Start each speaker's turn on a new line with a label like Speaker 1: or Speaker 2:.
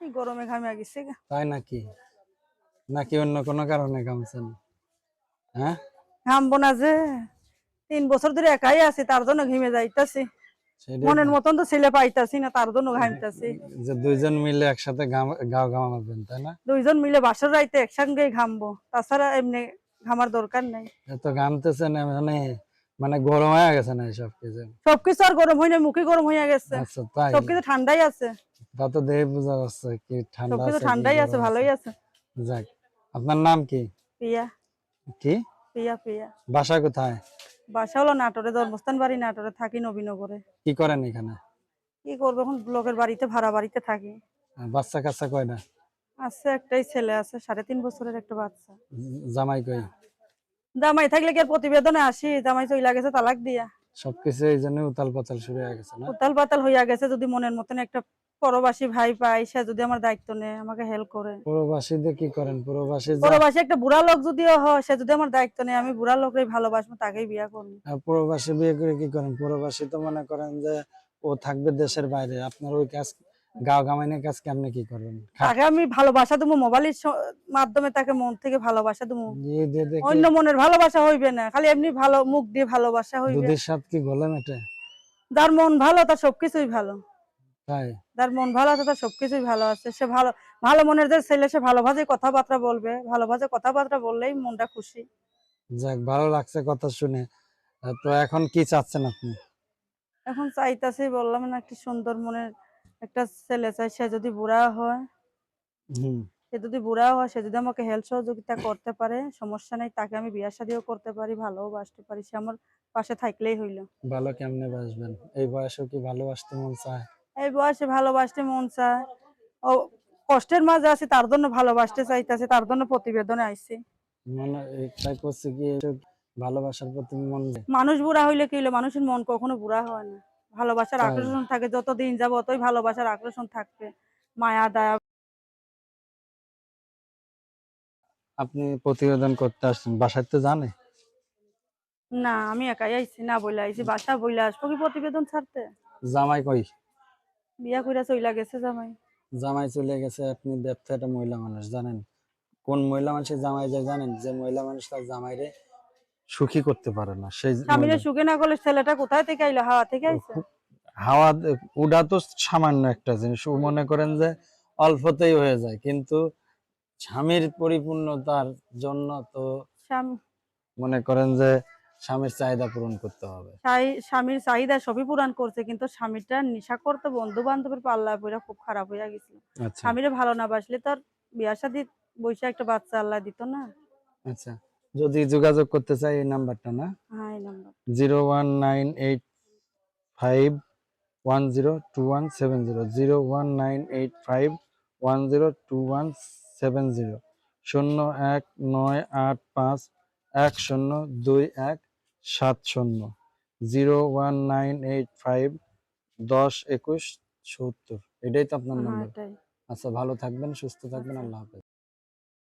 Speaker 1: এই গরমে ঘামে গেছে
Speaker 2: তাই নাকি? নাকি অন্য কোনো কারণে কামছেন হ্যাঁ?
Speaker 1: ঘামবো না যে। তিন বছর ধরে একাই আছি তার জন্য ঘেমে যাইতাছি। মনের মতন তো ছেলে পাইতাছি না তার জন্য ঘামতাছি।
Speaker 2: যে দুইজন মিলে একসাথে গাও গামাবেন তাই না?
Speaker 1: দুইজন মিলে বাসর রাইতে একসঙ্গে ঘামবো। তাছাড়া এমনি ঘামার দরকার নাই।
Speaker 2: এত ঘামতেছেন মানে মানে গরম হয়ে গেছে না সব কিছু?
Speaker 1: সবকিছু আর গরম হয় না মুখে গরম হয়ে গেছে।
Speaker 2: আচ্ছা
Speaker 1: সবকিছু ঠান্ডাই আছে।
Speaker 2: তা তো দেখে বোঝা যাচ্ছে কি ঠান্ডা আছে,
Speaker 1: ঠান্ডাই আছে ভালোই আছে।
Speaker 2: যাক আপনার নাম কি?
Speaker 1: পিয়া
Speaker 2: কি?
Speaker 1: পিয়া পিয়া
Speaker 2: বাসা কোথায়?
Speaker 1: বাসা হলো নাটোরে জন্মস্থান বাড়ি নাটোরে থাকি নবীনগরে।
Speaker 2: কি করেন এখানে?
Speaker 1: কি করব এখন লোকের বাড়িতে ভাড়া বাড়িতে থাকি।
Speaker 2: বাচ্চা কাচ্চা কয়টা?
Speaker 1: আছে একটাই ছেলে আছে সাড়ে তিন বছরের একটা বাচ্চা।
Speaker 2: জামাই কই?
Speaker 1: জামাই থাকলে কি আর প্রতিবেদনে আসি? জামাই চইলা গেছে তালাক দিয়া।
Speaker 2: সবকিছু এই জন্য উতাল পাতাল শুরু হয়ে গেছে না?
Speaker 1: উতাল পাতাল হইয়া গেছে যদি মনের মতন একটা পরবাসী ভাই পাই সে যদি আমার দায়িত্ব নেয় আমাকে হেল্প করে।
Speaker 2: প্রবাসীদের কি করেন? পরবাসী
Speaker 1: পরবাসী একটা বুড়া লোক যদিও হয় সে যদি আমার দায়িত্ব নেয় আমি বুড়া লোকই ভালোবাসবো তাকেই বিয়া করব।
Speaker 2: পরবাসী প্রবাসী বিয়ে করে কি করেন? প্রবাসী তো মনে করেন যে ও থাকবে দেশের বাইরে আপনার ওই কাজ গাও গামাইনের কাজ কেমনে কি করবেন?
Speaker 1: তাকে আমি ভালোবাসা দেবো মোবাইলের মাধ্যমে তাকে মন থেকে ভালোবাসা দেবো। অন্য মনের ভালোবাসা হইবে না খালি এমনি ভালো মুখ দিয়ে ভালোবাসা হইবে।
Speaker 2: দুধের সাথে কি গলে মেটে
Speaker 1: যার মন ভালো তার সবকিছুই ভালো।
Speaker 2: তাই?
Speaker 1: যার মন ভালো আছে তার সবকিছুই ভালো আছে। সে ভালো ভালো মনের যে ছেলে সে ভালোভাবে কথাবার্তা বলবে। ভালোভাবে কথাবার্তা বললেই মনটা খুশি।
Speaker 2: যাক ভালো লাগছে কথা শুনে। তো এখন কি চাচ্ছেন আপনি?
Speaker 1: এখন চাইতাছি বললাম না একটি সুন্দর মনের একটা ছেলে চাই সে যদি বুড়া হয় সে যদি বুড়া হয় সে যদি আমাকে হেল্প সহযোগিতা করতে পারে সমস্যা নেই তাকে আমি বিয়া শাদিও করতে পারি ভালোও বাসতে পারি সে আমার পাশে থাকলেই হইল।
Speaker 2: ভালো কেমনে বাসবেন? এই বয়সেও কি ভালোবাসতে মন চায়?
Speaker 1: এই বয়সে ভালোবাসতে মন চায়। ও কষ্টের মাঝে আছে তার জন্য ভালোবাসতে চাইতেছে তার জন্য প্রতিবেদনে আইছি।
Speaker 2: মনে তাই করছে কি ভালোবাসার প্রতি মন
Speaker 1: মানুষ বুড়া হইলে কি হইল? মানুষের মন কখনো বুড়া হয় না। ভালোবাসার আকর্ষণ থাকে যত দিন যাবে অতই ভালোবাসার আকর্ষণ থাকবে। মায়া দয়া।
Speaker 2: আপনি প্রতিবেদন করতে আসছেন বাসায় তো জানে?
Speaker 1: না আমি একাই আইছি না বইলে আইছি বাসা বইলে আসব কি প্রতিবেদন ছাড়তে?
Speaker 2: জামাই কই?
Speaker 1: বিয়া কইরা চইলা গেছে জামাই।
Speaker 2: জামাই চলে গেছে আপনি ব্যবসা একটা মহিলা মানুষ জানেন? কোন মহিলা মানুষের জামাই যায় জানেন? যে মহিলা মানুষ তার জামাইরে সুখী করতে পারে না। সেই
Speaker 1: স্বামীরে
Speaker 2: মহিলা-
Speaker 1: সুখে না করলে ছেলেটা কোথায় থেকে আইলো? হাওয়া থেকে আইছে?
Speaker 2: হাওয়া উড়া তো সামান্য একটা জিনিস। ও মনে করেন যে অল্পতেই হয়ে যায়। কিন্তু স্বামীর পরিপূর্ণতার জন্য তো
Speaker 1: স্বামী
Speaker 2: মনে করেন যে স্বামীর চাহিদা পূরণ করতে হবে।
Speaker 1: স্বামীর চাহিদা সবই পূরণ করছে কিন্তু স্বামীটা নেশা করতে বন্ধু বান্ধবের পাল্লায় পড়ে খুব খারাপ হয়ে গেছিল।
Speaker 2: আচ্ছা।
Speaker 1: স্বামীরে ভালো না বাসলে তার বিয়া শাদি বৈশা একটা বাচ্চা আল্লাহ দিত না।
Speaker 2: আচ্ছা। যদি যোগাযোগ করতে চাই এই নাম্বারটা না?
Speaker 1: হ্যাঁ
Speaker 2: zero one nine eight five one zero two one seven zero. Zero one nine eight five one zero two one seven zero. শূন্য এক নয় আট পাঁচ এক শূন্য দুই এক সাত শূন্য। Zero one nine eight five দশ একুশ সত্তর। এটাই তো আপনার
Speaker 1: হ্যাঁ
Speaker 2: নাম্বার। আচ্ছা ভালো থাকবেন সুস্থ থাকবেন আল্লাহ হাফেজ।